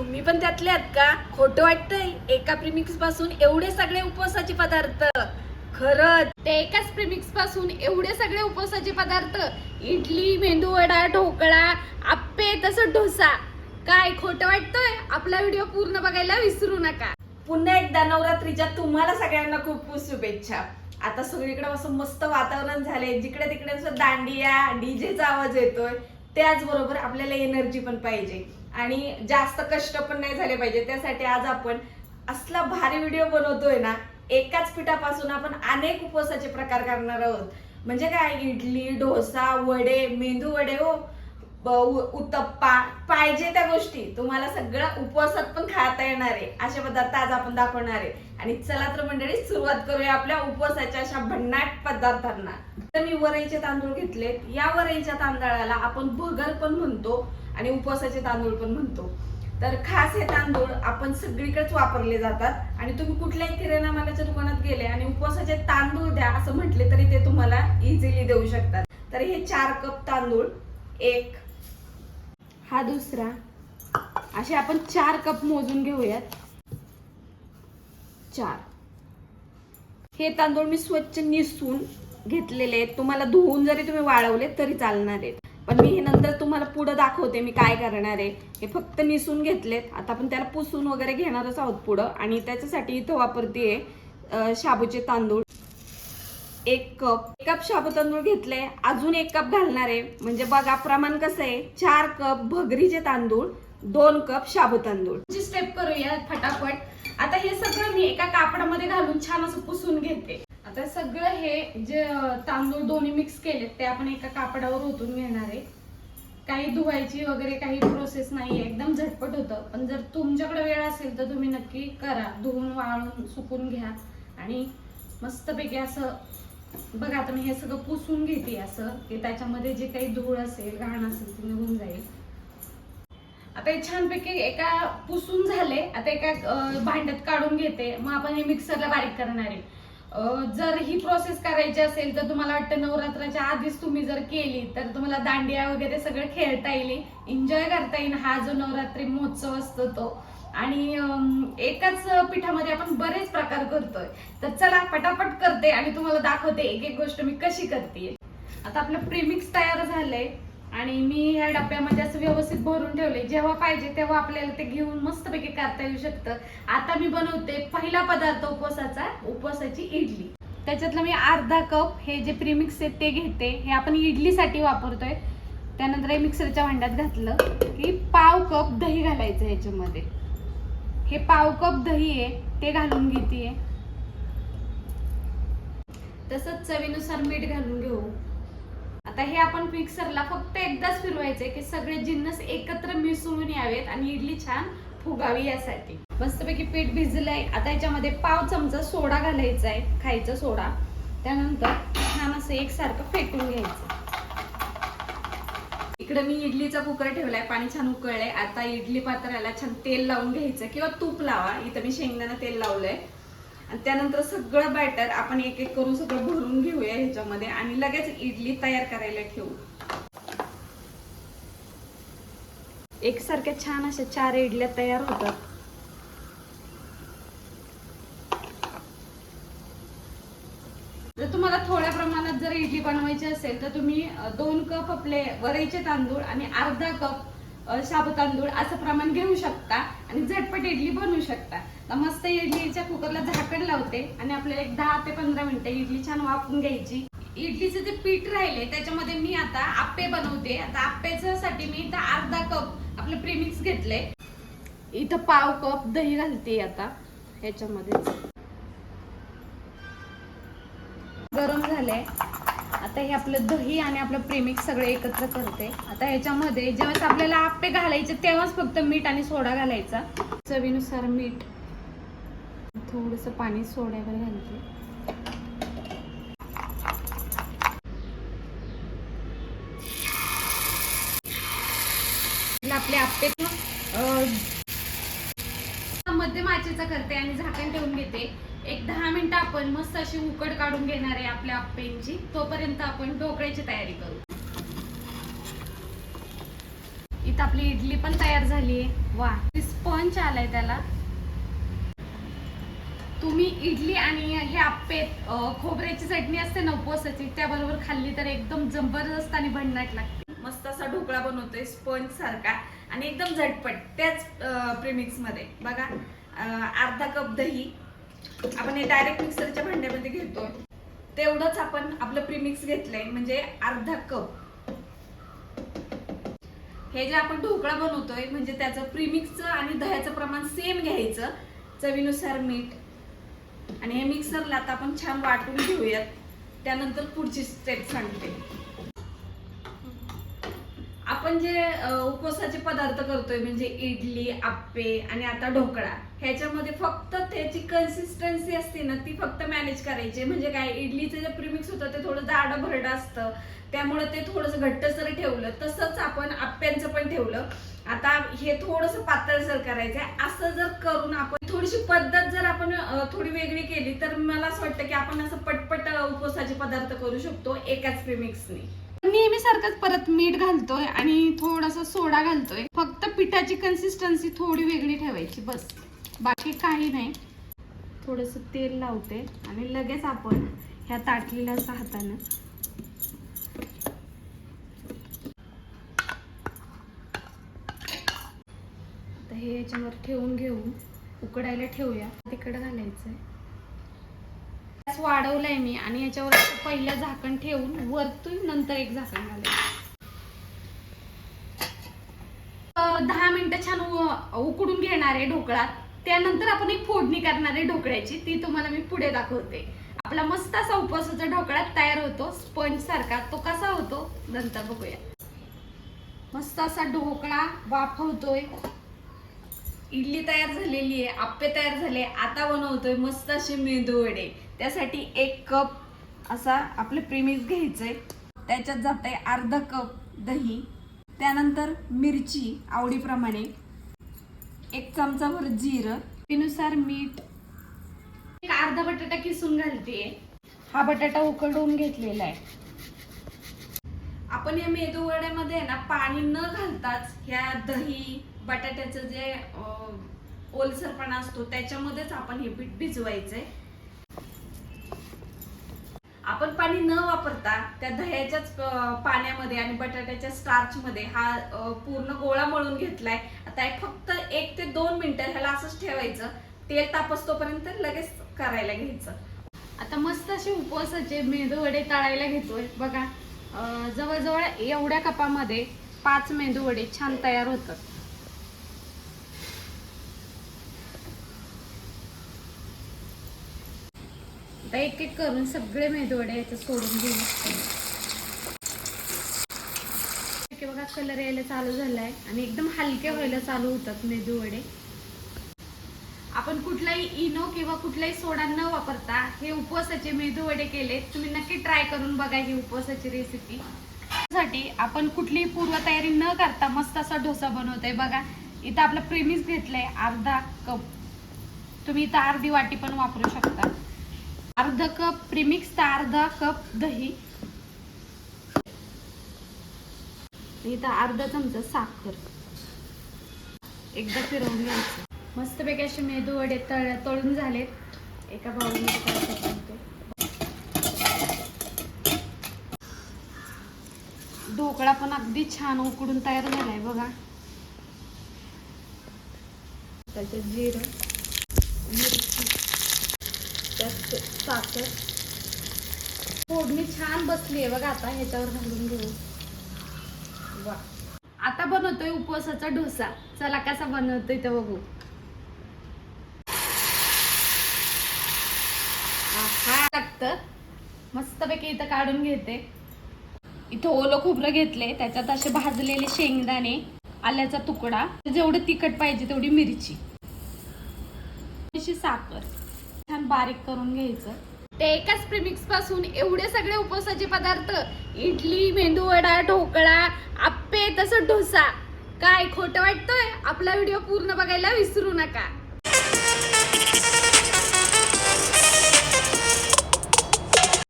तुम्ही पण त्यातले आहात का? खोटं वाटतंय. एका प्रिमिक्सपासून एवढे सगळे उपवासाचे पदार्थ. खरंच. ते एकाच प्रीमिक्सपासून एवढे सगळे उपवासाचे पदार्थ. इडली मेंदू वडा ढोकळा आप्पे तसं डोसा. काय खोटं वाटतंय? आपला व्हिडिओ पूर्ण बघायला विसरू नका. पुन्हा एकदा नवरात्रीच्या तुम्हाला सगळ्यांना खूप खूप शुभेच्छा. आता सगळीकडे असं मस्त वातावरण झालंय. जिकडे तिकडे असं दांडिया डीजेचा आवाज येतोय. त्याचबरोबर आपल्याला एनर्जी पण पाहिजे. आणि जास्त कष्ट पण नाही झाले पाहिजे. त्यासाठी आज आपण असला भारी व्हिडिओ बनवतोय ना एकाच पिठापासून आपण अनेक उपवासाचे प्रकार करणार आहोत. म्हणजे काय? इडली डोसा वडे मेंदू वडे हो. उत्तप्पा पाहिजे त्या गोष्टी. तुम्हाला सगळं उपवासात पण खाता येणार आहे. असे पदार्थ आज आपण दाखवणार आहे. आणि चला तर मंडळी सुरुवात करूया आपल्या उपवासाच्या अशा भन्नाट पदार्थांना. तर मी वरईचे तांदूळ घेतले या वरईच्या तांदळाला आपण भगर पण म्हणतो आणि उपवासाचे तांदूळ पण म्हणतो. तर खास हे तांदूळ आपण सगळीकडेच वापरले जातात. आणि तुम्ही कुठल्याही किराणा मालाच्या दुकानात गेले आणि उपवासाचे तांदूळ द्या असं म्हटले तरी ते तुम्हाला इझिली देऊ शकतात. तर हे चार कप तांदूळ एक हा दुसरा. असे आपण चार कप मोजून घेऊयात. चार. हे तांदूळ मी स्वच्छ निसून घेतलेले आहेत. तुम्हाला धुवून जरी तुम्ही वाळवले तरी चालणार आहेत. पण मी हे नंतर तुम्हाला पुढं दाखवते मी काय करणार आहे. हे फक्त निसून घेतलेत. आता आपण त्याला पुसून वगैरे घेणारच आहोत पुढं. आणि त्याच्यासाठी इथं वापरते शाबूचे तांदूळ. एक कप एक कप शाबू तांदूळ घेतले अजून एक कप घालणार आहे. म्हणजे बघा प्रमाण कसं आहे. चार कप भगरीचे तांदूळ दोन कप शाबू तांदूळ. स्टेप करूया फटाफट. आता हे सगळं मी एका कापडामध्ये घालून छान असं पुसून घेते. आता सगळं हे जे तांदूळ दोन्ही मिक्स केलेत ते आपण एका कापडावर ओतून घेणार आहे. काही धुवायची वगैरे काही प्रोसेस नाही एकदम झटपट होतं. पण जर तुमच्याकडे वेळ असेल तर तुम्ही नक्की करा. धुवून वाळून सुकून घ्या. आणि मस्तपैकी असं बघा आता मी हे सगळं पुसून घेते असं की त्याच्यामध्ये जे काही धूळ असेल घाण असेल ते निघून जाईल. आता हे छानपैकी एका पुसून झाले. आता एका भांड्यात काढून घेते. मग आपण हे मिक्सरला बारीक करणार आहे. जर ही प्रोसेस करायची असेल तर तुम्हाला वाटतं नवरात्राच्या आधीच तुम्ही जर केली तर तुम्हाला दांडिया वगैरे सगळं खेळता येईल. एन्जॉय करता येईल. हा जो नवरात्री महोत्सव असतो तो. आणि एकाच पिठामध्ये आपण बरेच प्रकार करतोय. तर चला पटापट करते आणि तुम्हाला दाखवते. एक एक गोष्ट मी कशी करते. आता आपलं प्रीमिक्स तयार झालंय. आणि मी ह्या डब्यामध्ये असं व्यवस्थित भरून ठेवले जेव्हा पाहिजे तेव्हा आपल्याला ते घेऊन मस्तपैकी करता येऊ शकतं. आता मी बनवते पहिला पदार्थ उपवासाचा उपवासाची इडली. त्याच्यातलं मी अर्धा कप हे जे प्रीमिक्स आहे ते घेते. हे आपण इडलीसाठी वापरतोय. त्यानंतर हे मिक्सरच्या भांड्यात घातलं की पाव कप दही घालायचं ह्याच्यामध्ये. हे पाव कप दही आहे ते घालून घेते तसंच चवीनुसार मीठ घालून घेऊ. आता हे आपण मिक्सरला फक्त एकदाच फिरवायचंय की सगळे जिन्नस एकत्र मिसळून यावेत आणि इडली छान फुगावी यासाठी. मस्तपैकी पीठ भिजलंय. आता याच्यामध्ये पाव चमचा सोडा घालायचा आहे खायचा सोडा. त्यानंतर छान असं एकसारखं फेटून घ्यायचं. इकडे मी इडलीचा कुकर ठेवलाय पाणी छान उकळलंय. आता इडली पात्राला छान तेल लावून घ्यायचं. किंवा तूप लावा. इथं मी शेंगदाणा तेल लावलंय. आणि त्यानंतर सगळं बॅटर आपण एक एक करून सगळं भरून घेऊया ह्याच्यामध्ये आणि लगेच इडली तयार करायला ठेवू. एकसारख्या छान अशा चार इडल्या तयार होतात. जर तुम्हाला थोड्या प्रमाणात जर इडली बनवायची असेल तर तुम्ही दोन कप आपले वरईचे तांदूळ आणि अर्धा कप शाबू तांदूळ असं प्रमाण घेऊ शकता. आणि झटपट इडली बनवू शकता. तर मस्त इडलीच्या कुकरला झाकण लावते आणि आपल्याला एक दहा ते पंधरा मिनिटं इडली छान वाफून घ्यायची. इडलीचं जे पीठ राहिले त्याच्यामध्ये मी आता आप्पे बनवते. आता आप्प्याच्यासाठी मी इथं अर्धा कप आपलं प्रीमिक्स घेतलंय. इथं पाव कप दही घालते आता ह्याच्यामध्ये. गरम झालंय. आता हे आपलं दही आणि आपलं प्रेमिक्स सगळं एकत्र करते. आता ह्याच्यामध्ये जेव्हा आपल्याला आपे घालायचे तेव्हाच फक्त मीठ आणि सोडा घालायचा. चवीनुसार मीठ थोडस पाणी सोड्यावर घालते. आपले आपे मध्यम आचेचा करते आणि झाकण ठेवून घेते. एक दहा मिनिटं आपण मस्त अशी उकड काढून घेणार आहे आपल्या आप्पेंची. तोपर्यंत आपण ढोकळ्याची तयारी करू. इथं आपली इडली पण तयार झाली आहे. वा स्पंच आलाय त्याला. तुम्ही इडली आणि हे आप्पे खोबऱ्याची चटणी असते ना उपवासाची त्याबरोबर खाल्ली तर एकदम जबरदस्त आणि भन्नाट लागते. मस्त असा ढोकळा बनवतोय स्पंज सारखा आणि एकदम झटपट त्याच प्रिमिक्समध्ये बघा अर्धा कप दही आपण हे डायरेक्ट मिक्सरच्या भांड्यामध्ये घेतोय तेवढंच आपण आपलं प्रीमिक्स घेतलंय म्हणजे अर्धा कप. हे जे आपण ढोकळा बनवतोय म्हणजे त्याचं प्रीमिक्सचं आणि दह्याचं प्रमाण सेम घ्यायचं. चवीनुसार मीठ. आणि हे मिक्सरला आता आपण छान वाटून घेऊयात. त्यानंतर पुढची स्टेप सांगते. आपण जे उपवासाचे पदार्थ करतोय म्हणजे इडली आप्पे आणि आता ढोकळा ह्याच्यामध्ये फक्त त्याची कन्सिस्टन्सी असते ना ती फक्त मॅनेज करायची. म्हणजे काय इडलीचं जे प्रिमिक्स होतं ते थोडं जाडं भरडं असतं. त्यामुळे ते थोडंसं घट्टसर ठेवलं तसंच आपण आप्प्यांचं पण ठेवलं. आता हे थोडंसं पातळसर करायचं आहे असं जर करून आपण थोडीशी पद्धत जर आपण थोडी वेगळी केली तर मला असं वाटतं की आपण असं पटपट उपवासाचे पदार्थ करू शकतो एकाच प्रिमिक्सने नेहमी सारखंच परत मीठ घालतोय आणि थोडासा सोडा घालतोय. फक्त पिठाची कन्सिस्टन्सी थोडी वेगळी ठेवायची बस. बाकी काही नाही. थोडस तेल लावते आणि लगेच आपण ह्या ताटलेल्या असं हातानं. आता हे याच्यावर ठेवून घेऊन उकडायला ठेवूया. तिकडं घालायचंय. गॅस वाढवलाय मी आणि याच्यावर पहिलं झाकण ठेवून वरतून नंतर एक झाकण घालायचं. दहा मिनिटं छान उकडून घेणार आहे ढोकळा त्यानंतर आपण एक फोडणी करणार आहे ढोकळ्याची. ती तुम्हाला मी पुढे दाखवते. आपला मस्त असा उपवासाचा ढोकळा तयार होतो. स्पंज सारखा. तो कसा होतो? नंतर बघूया. मस्त असा ढोकळा वाफवतोय. इडली तयार झालेली आहे. आप्पे तयार झाले. आता बनवतोय मस्त असे मेंदू वडे. त्यासाठी एक कप असा आपलं प्रीमिक्स घ्यायचंय. त्याच्यात जात आहे अर्धा कप दही त्यानंतर मिरची आवडीप्रमाणे एक चमचाभर जिरं चवीनुसार मीठ. एक अर्धा बटाटा किसून घालते हा बटाटा उकडवून घेतलेला आहे. आपण या मेदू वड्यामध्ये आहे ना पाणी न घालताच ह्या दही बटाट्याचं जे ओलसरपणा असतो त्याच्यामध्येच आपण हे पीठ भिजवायचंय आपण पाणी न वापरता त्या दह्याच्याच पाण्यामध्ये आणि बटाट्याच्या स्टार्च मध्ये हा पूर्ण गोळा मळून घेतलाय. आता फक्त एक ते दोन मिनिटं ह्याला असंच ठेवायचं. तेल तापसतोपर्यंत लगेच करायला घ्यायचं. आता मस्त असे उपवासाचे मेंदू वडे तळायला घेतोय. बघा जवळजवळ एवढ्या कपामध्ये पाच मेंदू वडे छान तयार होतात. आता एक एक करून सगळे मेदवडे याचं सोडून घेऊ बघा कलर यायला चालू झालाय. आणि एकदम हलके व्हायला चालू होतात मेदूवडे. आपण कुठलाही इनो किंवा कुठलाही सोडा न वापरता हे उपवासाचे मेदू वडे केले तुम्ही नक्की ट्राय करून बघा ही उपवासाची रेसिपी साठी आपण कुठलीही पूर्वतयारी न करता मस्त असा डोसा बनवतोय बघा. इथं आपलं प्रेमिस घेतलंय अर्धा कप तुम्ही इथं अर्धी वाटी पण वापरू शकता. अर्धा कप प्रिमिक्स तर अर्धा कप दही. इथं अर्धा चमचा साखर. एकदा फिरवून घ्यायचं. मस्तपैकी असे मेदू वडे तळ तळून झालेत. एका बाउलमध्ये ढोकळा पण अगदी छान उकडून तयार झालाय बघा. त्याच्यात जिरं मिरची. त्यात साखर. फोडणी छान बसली आहे बघा आता ह्याच्यावर घालून घेऊ. वा. आता बनवतोय उपवासाचा डोसा. चला कसा बनवतोय ते बघू. आहा, लागतं. मस्तपैकी इथं काढून घेते. इथं ओलं खोबरं घेतले त्याच्यात असे भाजलेले शेंगदाणे आल्याचा तुकडा. जेवढं तिखट पाहिजे तेवढी मिरची. साखर. छान बारीक करून घ्यायचं. ते एकाच प्रिमिक्सपासून एवढे सगळे उपवासाचे पदार्थ इडली मेंदूवडा ढोकळा आप्पे तसं डोसा. काय खोटं वाटतोय? आपला व्हिडिओ पूर्ण बघायला विसरू नका.